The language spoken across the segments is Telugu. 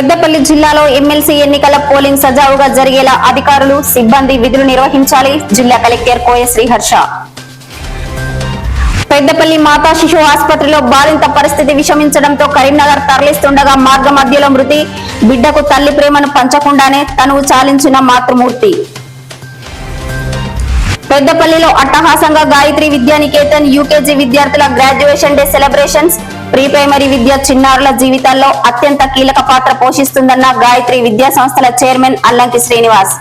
పెద్దపల్లి జిల్లాలో ఎమ్మెల్సీ ఎన్నికల పోలింగ్ సజావుగా జరిగేలా అధికారులు సిబ్బంది విధులు నిర్వహించాలి. జిల్లా కలెక్టర్ కోయ శ్రీహర్ష. పెద్దపల్లి మాతా శిశు ఆసుపత్రిలో బాలింత పరిస్థితి విషమించడంతో కరీంనగర్ తరలిస్తుండగా మార్గ మధ్యలో మృతి. బిడ్డకు తల్లి ప్రేమను పంచకుండానే తనువు చాలించిన మాతృమూర్తి. పెద్దపల్లిలో అట్టహాసంగా గాయత్రి విద్యానికేతన్ యూకేజీ విద్యార్థుల graduation day celebrations. Pre primary విద్య చిన్నారుల జీవితాల్లో అత్యంత కీలక పాత్ర పోషిస్తుందన్న గాయత్రి విద్యా సంస్థల చైర్మన్ అల్లంకి శ్రీనివాస్.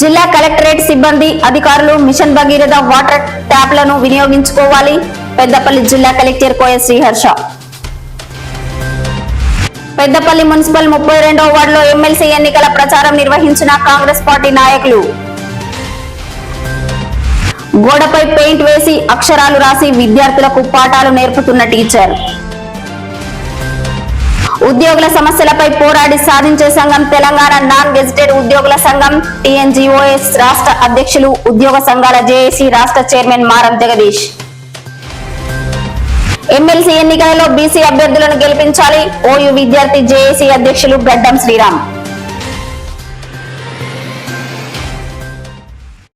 జిల్లా కలెక్టరేట్ సిబ్బంది అధికారులు మిషన్ భగీరథ వాటర్ ట్యాప్లను వినియోగించుకోవాలి. పెద్దపల్లి జిల్లా కలెక్టర్ కోయ శ్రీహర్ష. పెద్దపల్లి మున్సిపల్ ముప్పై రెండో వార్డులో ఎమ్మెల్సీ ఎన్నికల ప్రచారం నిర్వహించిన కాంగ్రెస్ పార్టీ నాయకులు. గోడపై పెయింట్ వేసి అక్షరాలు రాసి విద్యార్థులకు పాఠాలు నేర్పుతున్న టీచర్. ఉద్యోగుల సమస్యలపై పోరాడి సాధించే సంఘం తెలంగాణ నాన్ గెజిటెడ్ ఉద్యోగుల సంఘం టీఎన్జిఓఎస్ రాష్ట్ర అధ్యక్షులు ఉద్యోగ సంఘాల జేఏసీ రాష్ట్ర చైర్మన్ మారం జగదీష్. ఎమ్మెల్సీ ఎన్నికలలో బీసీ అభ్యర్థులను గెలిపించాలి. ఓయూ విద్యార్థి జేఏసీ అధ్యక్షులు గడ్డం శ్రీరామ్.